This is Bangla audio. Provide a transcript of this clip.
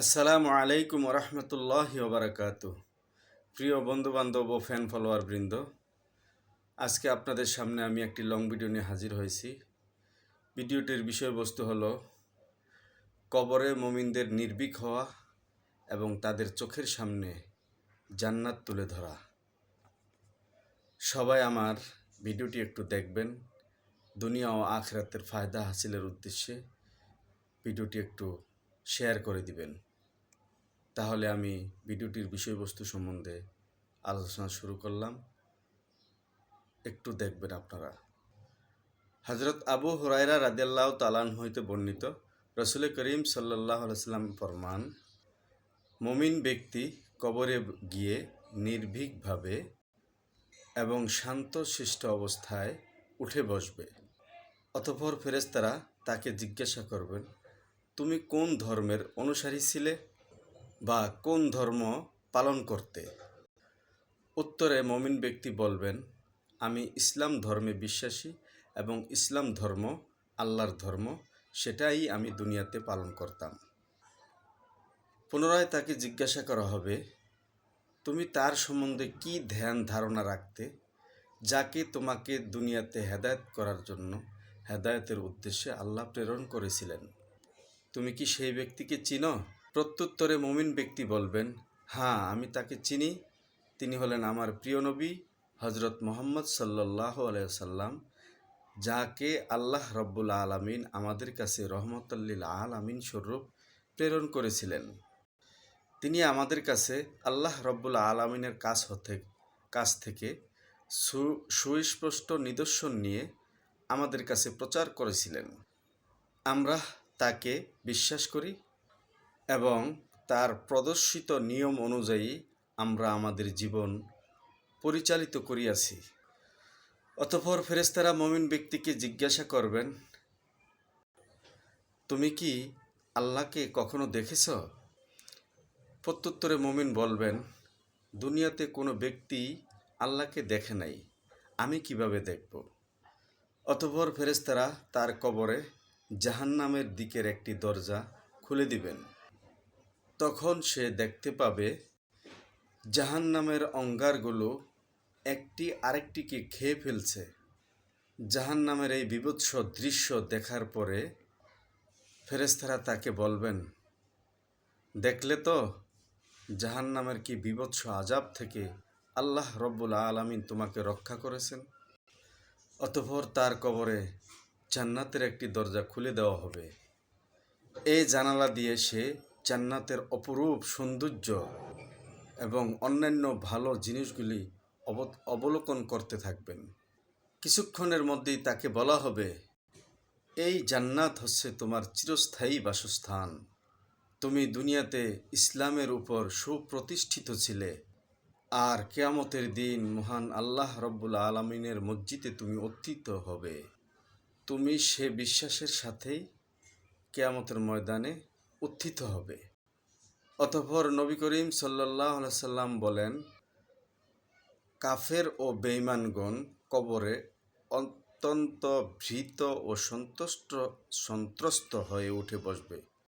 আসসালামু আলাইকুম রহমতুল্লাহ ওবরাকাত। প্রিয় বন্ধুবান্ধব ও ফ্যান ফলোয়ার বৃন্দ, আজকে আপনাদের সামনে আমি একটি লং ভিডিও নিয়ে হাজির হয়েছি। ভিডিওটির বিষয়বস্তু হলো, কবরে মমিনদের নির্ভীক হওয়া এবং তাদের চোখের সামনে জান্নাত তুলে ধরা। সবাই আমার ভিডিওটি একটু দেখবেন। দুনিয়া ও আখরাতের ফায়দা হাসিলের উদ্দেশ্যে ভিডিওটি একটু শেয়ার করে দিবেন। তাহলে আমি ভিডিওটির বিষয়বস্তু সম্বন্ধে আলোচনা শুরু করলাম। একটু দেখবেন আপনারা। হজরত আবু হুরাইরা রাদিয়াল্লাহ তালান হইতে বর্ণিত, রসুল করিম সাল্লাহ সাল্লাম ফরমান, মমিন ব্যক্তি কবরে গিয়ে নির্ভীকভাবে এবং শান্ত শিষ্ট অবস্থায় উঠে বসবে। অতঃপর ফেরেস্তারা তাকে জিজ্ঞাসা করবেন, তুমি কোন ধর্মের অনুসারী ছিলে? বা কোন ধর্ম পালন করতে? উত্তরে মমিন ব্যক্তি বলবেন, আমি ইসলাম ধর্মে বিশ্বাসী এবং ইসলাম ধর্ম আল্লাহর ধর্ম, সেটাই আমি দুনিয়াতে পালন করতাম। পুনরায় তাকে জিজ্ঞাসা করা হবে, তুমি তার সম্বন্ধে কি ধ্যান ধারণা রাখতে, যাকে তোমাকে দুনিয়াতে হেদায়ত করার জন্য হেদায়তের উদ্দেশ্যে আল্লাহ প্রেরণ করেছিলেন? তুমি কি সেই ব্যক্তিকে চিনো? প্রত্যুত্তরে মমিন ব্যক্তি বলবেন হ্যাঁ আমি তাকে চিনি। তিনি হলেন আমার প্রিয় নবী হজরত মোহাম্মদ সাল্লাহ আলাইসাল্লাম যাকে আল্লাহ রব্বুল আলমিন আমাদের কাছে রহমতাল্লিল আলমিন স্বরূপ প্রেরণ করেছিলেন। তিনি আমাদের কাছে আল্লাহ রব্বুল আলমিনের কাছ হতে, কাছ থেকে সু, সুস্পষ্ট নিদর্শন নিয়ে আমাদের কাছে প্রচার করেছিলেন। আমরা তাকে বিশ্বাস করি এবং তার প্রদর্শিত নিয়ম অনুযায়ী আমরা আমাদের জীবন পরিচালিত করিয়াছি। অতঃপর ফেরেস্তারা মমিন ব্যক্তিকে জিজ্ঞাসা করবেন, তুমি কি আল্লাহকে কখনো দেখেছ? প্রত্যুত্তরে মমিন বলবেন, দুনিয়াতে কোনো ব্যক্তি আল্লাহকে দেখে নাই, আমি কীভাবে দেখব? অতঃপর ফেরেস্তারা তার কবরে জাহান্নামের দিকের একটি দরজা খুলে দিবেন। তখন সে দেখতে পাবে জাহান্নামের অঙ্গারগুলো একটি আরেকটিকে খেয়ে ফেলছে। জাহান্নামের এই বিভৎস দৃশ্য দেখার পরে ফেরেস্তারা তাকে বলবেন, দেখলে তো জাহান্নামের কি বিভৎস আজাব থেকে আল্লাহ রব্বুল আলমিন তোমাকে রক্ষা করেছেন? অতঃপর তার কবরে জান্নাতের একটি দরজা খুলে দেওয়া হবে। এই জানালা দিয়ে সে জান্নাতের অপরূপ সৌন্দর্য এবং অন্যান্য ভালো জিনিসগুলি অবলোকন করতে থাকবেন। কিছুক্ষণের মধ্যেই তাকে বলা হবে, এই জান্নাত হচ্ছে তোমার চিরস্থায়ী বাসস্থান। তুমি দুনিয়াতে ইসলামের উপর সুপ্রতিষ্ঠিত ছিলে। আর কেয়ামতের দিন মহান আল্লাহ রব্বুল আলমিনের মসজিদে তুমি অতীত হবে। তুমি সে বিশ্বাসের সাথেই কেয়ামতের ময়দানে উত্থিত হবে। অতঃপর নবী করিম সাল্লাহ সাল্লাম বলেন, কাফের ও বেইমানগণ কবরে অত্যন্ত ভীত ও সন্তুষ্ট, সন্ত্রস্ত হয়ে উঠে বসবে।